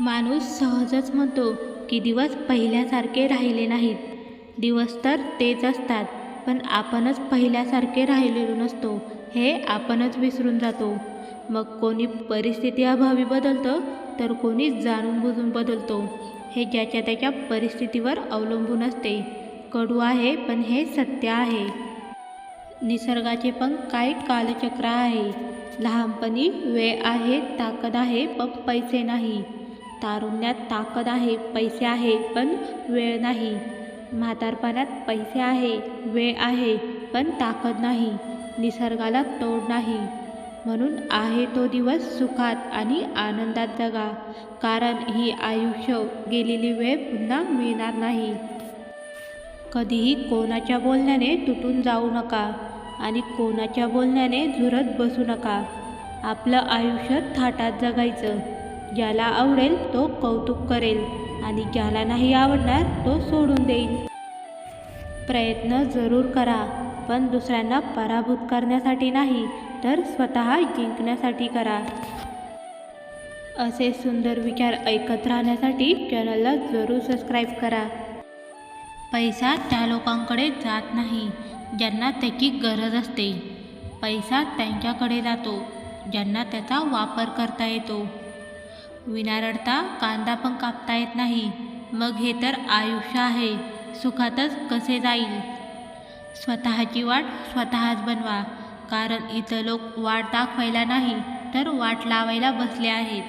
माणूस सहजच म्हणतो की दिवस पहिल्यासारखे राहिले नाहीत. दिवस तर तेच असतात पण आपणच पहिल्यासारखे राहिलेलो नसतो हे आपणच विसरून जातो. मग कोणी परिस्थिती अभावी बदलतं तर कोणी जाणून बुजून बदलतो. हे ज्याच्या त्याच्या परिस्थितीवर अवलंबून असते. कडू आहे पण हे सत्य आहे. निसर्गाचे पण काय कालचक्र आहे. लहानपणी वेळ आहे ताकद आहे पण पैसे नाही. तारुण्यात ताकद आहे पैसे आहे पण वेळ नाही. म्हातारपणात पैसे आहे वेळ आहे पण ताकद नाही. निसर्गाला तोड नाही. म्हणून आहे तो दिवस सुखात आणि आनंदात जगा. कारण ही आयुष्य गेलेली वेळ पुन्हा मिळणार नाही. कधीही कोणाच्या बोलण्याने तुटून जाऊ नका आणि कोणाच्या बोलण्याने झुरत बसू नका. आपलं आयुष्य थाटात जगायचं. ज्याला आवडेल तो कौतुक करेल आणि ज्याला नाही आवडणार तो सोडून देईल. प्रयत्न जरूर करा पण दुसऱ्यांना पराभूत करण्यासाठी नाही तर स्वतः जिंकण्यासाठी करा. असे सुंदर विचार ऐकत राहण्यासाठी चॅनलला जरूर सबस्क्राईब करा. पैसा त्या लोकांकडे जात नाही ज्यांना त्याची गरज असते. पैसा त्यांच्याकडे जातो ज्यांना त्याचा वापर करता येतो. विनारडता कांदा पण कापता येत नाही. मग हे तर आयुष्य आहे. सुखातच कसे जाईल? स्वतःची वाट स्वतःच बनवा. कारण इथं लोक वाट दाखवायला नाही तर वाट लावायला बसले आहेत.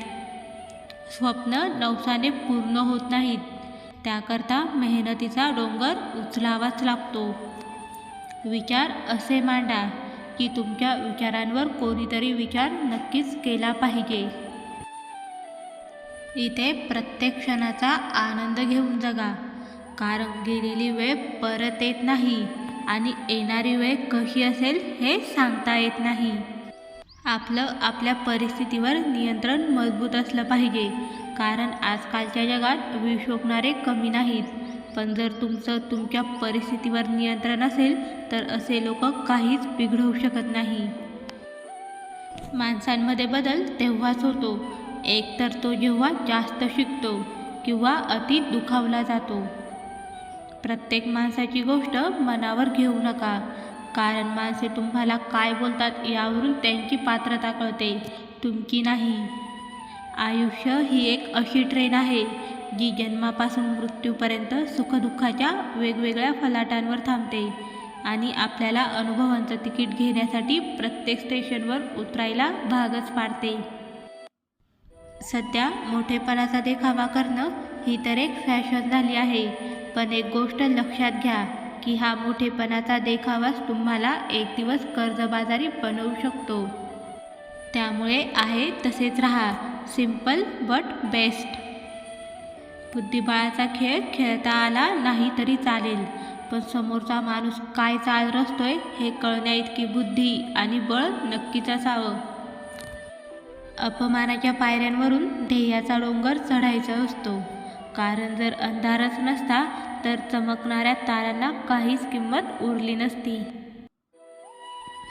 स्वप्न नवसाने पूर्ण होत नाहीत. त्याकरता मेहनतीचा डोंगर उचलावाच लागतो. विचार असे मांडा की तुमच्या विचारांवर कोणीतरी विचार नक्कीच केला पाहिजे. इथे प्रत्येक क्षणाचा आनंद घेऊन जगा. कारण गेलेली वेळ परत येत नाही आणि येणारी वेळ कशी असेल हे सांगता येत नाही. आपलं आपल्या परिस्थितीवर नियंत्रण मजबूत असलं पाहिजे. कारण आजकालच्या जगात विशोकणारे कमी नाहीत. पण जर तुमचं तुमच्या परिस्थितीवर नियंत्रण असेल तर असे लोक काहीच बिघडवू शकत नाही. माणसांमध्ये बदल तेव्हाच होतो. एकतर तो जेव्हा जास्त शिकतो किंवा अति दुखावला जातो. प्रत्येक माणसाची गोष्ट मनावर घेऊ नका कारण माणसे तुम्हाला काय बोलतात यावरून त्यांची पात्रता कळते तुमची नाही. आयुष्य ही एक अशी ट्रेन आहे जी जन्मापासून मृत्यूपर्यंत सुखदुःखाच्या वेगवेगळ्या फलाटांवर थांबते आणि आपल्याला अनुभवांचं तिकीट घेण्यासाठी प्रत्येक स्टेशनवर उतरायला भागच पाडते. सध्या मोठेपणाचा देखावा करणं ही तर एक फॅशन झाली आहे. पण एक गोष्ट लक्षात घ्या की हा मोठेपणाचा देखावाच तुम्हाला एक दिवस कर्जबाजारी बनवू शकतो. त्यामुळे आहे तसेच राहा सिंपल बट बेस्ट बुद्धिबळाचा खेळ खेळता आला नाही तरी चालेल पण समोरचा माणूस काय चाल रचतोय हे कळण्याइतकी बुद्धी आणि बळ नक्कीच असावं. अपमानाच्या पायऱ्यांवरून ध्येयाचा डोंगर चढायचा असतो. कारण जर अंधारच नसता तर चमकणाऱ्या तारांना काहीच किंमत उरली नसती.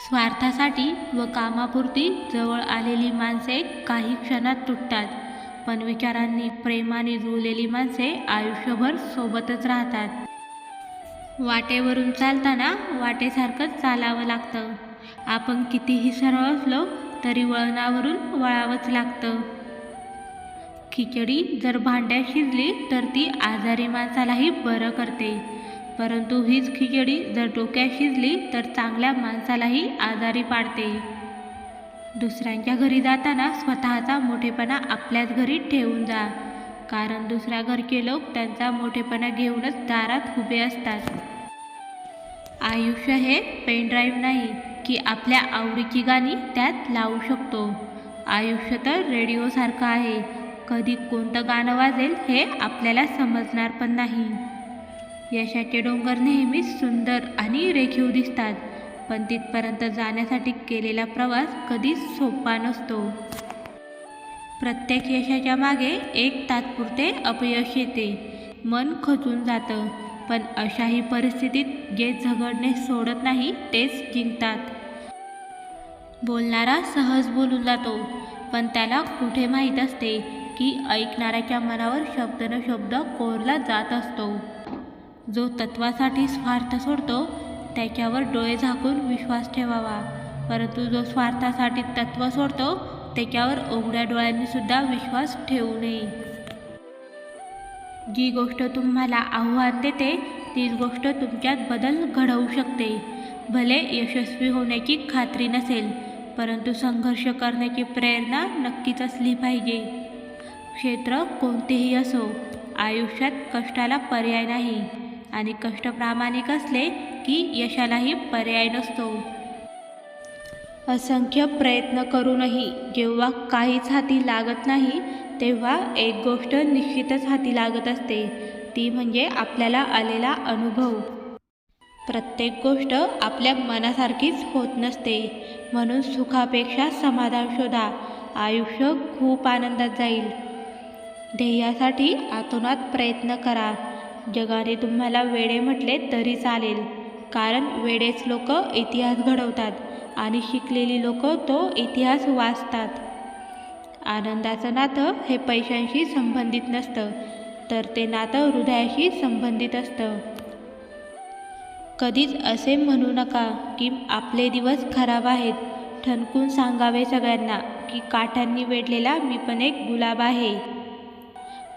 स्वार्थासाठी व कामापुरती जवळ आलेली माणसे काही क्षणात तुटतात. पण विचारांनी प्रेमाने जुळलेली माणसे आयुष्यभर सोबतच राहतात. वाटेवरून चालताना वाटेसारखंच चालावं लागतं. आपण कितीही सरळ असलो तरी वळणावरून वळावंच लागतं. खिचडी जर भांड्यात शिजली तर ती आजारी माणसालाही बरं करते. परंतु हीच खिचडी जर डोक्यात शिजली तर चांगल्या माणसालाही आजारी पाडते. दुसऱ्यांच्या घरी जाताना स्वतःचा मोठेपणा आपल्याच घरी ठेवून जा. कारण दुसऱ्या घरचे लोक त्यांचा मोठेपणा घेऊनच दारात उभे असतात. आयुष्य हे पेनड्राईव्ह नाही. की आपल्या आवडीची गाणी त्यात लावू शकतो. आयुष्य तर रेडिओसारखं आहे. कधी कोणतं गाणं वाजेल हे आपल्याला समजणार पण नाही. यशाचे डोंगर नेहमीच सुंदर आणि रेखीव दिसतात पण तिथपर्यंत जाण्यासाठी केलेला प्रवास कधीच सोपा नसतो. प्रत्येक यशाच्या मागे एक तात्पुरते अपयश येते. मन खचून जातं पण अशाही परिस्थितीत जे झगडणे सोडत नाही तेच जिंकतात. बोलणारा सहज बोलून जातो. पण त्याला कुठे माहीत असते की ऐकणाऱ्याच्या मनावर शब्द न शब्द कोरला जात असतो. जो तत्वासाठी स्वार्थ सोडतो त्याच्यावर डोळे झाकून विश्वास ठेवावा. परंतु जो स्वार्थासाठी तत्व सोडतो त्याच्यावर उघड्या डोळ्यांनी सुद्धा विश्वास ठेवू नये. जी गोष्ट तुम्हाला आव्हान देते तीच गोष्ट तुमच्यात बदल घडवू शकते. भले यशस्वी होण्याची खात्री नसेल परंतु संघर्ष करण्याची प्रेरणा नक्कीच असली पाहिजे. क्षेत्र कोणतेही असो आयुष्यात कष्टाला पर्याय नाही आणि कष्ट प्रामाणिक असले की यशालाही पर्याय नसतो. असंख्य प्रयत्न करूनही जेव्हा काहीच हाती लागत नाही तेव्हा एक गोष्ट निश्चितच हाती लागत असते ती म्हणजे आपल्याला आलेला अनुभव. प्रत्येक गोष्ट आपल्या मनासारखीच होत नसते. म्हणून सुखापेक्षा समाधान शोधा. आयुष्य खूप आनंदात जाईल. ध्येयासाठी आतोनात प्रयत्न करा. जगाने तुम्हाला वेडे म्हटले तरी चालेल. कारण वेडेच लोक इतिहास घडवतात आणि शिकलेली लोक तो इतिहास वाचतात. आनंदाचं नातं हे पैशांशी संबंधित नसतं तर ते नातं हृदयाशी संबंधित असतं. कधीच असे म्हणू नका की आपले दिवस खराब आहेत. ठणकून सांगावे सगळ्यांना की काठांनी वेढलेला मी पण एक गुलाब आहे.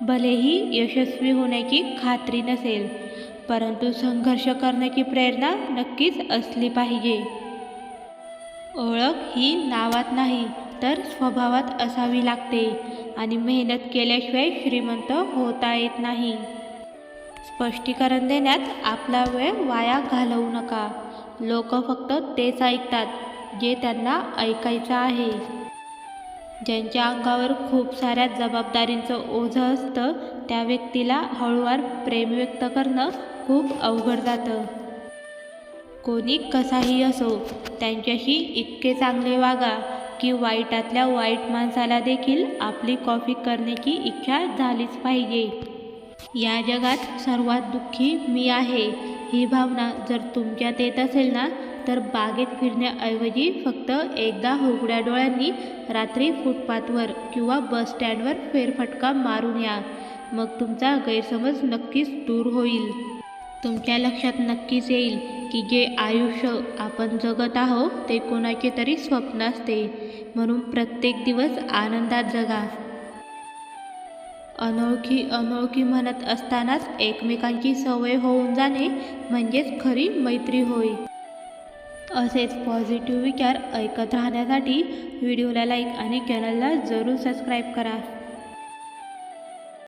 भलेही यशस्वी होण्याची खात्री नसेल परंतु संघर्ष करण्याची प्रेरणा नक्कीच असली पाहिजे. ओळख ही नावात नाही तर स्वभावात असावी लागते आणि मेहनत केल्याशिवाय श्रीमंत होता येत नाही. स्पष्टीकरण देण्यात आपला वेळ वाया घालवू नका. लोक फक्त तेच ऐकतात जे त्यांना ऐकायचं आहे. ज्यांच्या अंगावर खूप साऱ्या जबाबदारींचं ओझं असतं त्या व्यक्तीला हळूवार प्रेम व्यक्त करणं खूप अवघड जातं. कोणी कसाही असो त्यांच्याशी इतके चांगले वागा की वाईटातल्या वाईट माणसाला देखील आपली कॉफी करण्याची इच्छा झालीच पाहिजे. या जगात सर्वात दुःखी मी आहे. ही भावना जर तुमच्यात येत असेल ना तर बागेत फिरण्याऐवजी फक्त एकदा उघड्या डोळ्यांनी रात्री फुटपाथवर किंवा बस स्टँडवर फेरफटका मारून या. मग तुमचा गैरसमज नक्कीच दूर होईल. तुमच्या लक्षात नक्कीच येईल की जे आयुष्य आपण जगत आहोत ते कोणाचे तरी स्वप्न असते. म्हणून प्रत्येक दिवस आनंदात जगा. अनोळखी अनोळखी म्हणत असतानाच एकमेकांची सवय होऊन जाणे म्हणजेच खरी मैत्री होय. असेच पॉझिटिव्ह विचार ऐकत राहण्यासाठी व्हिडिओला लाईक आणि चॅनलला जरूर सबस्क्राईब करा.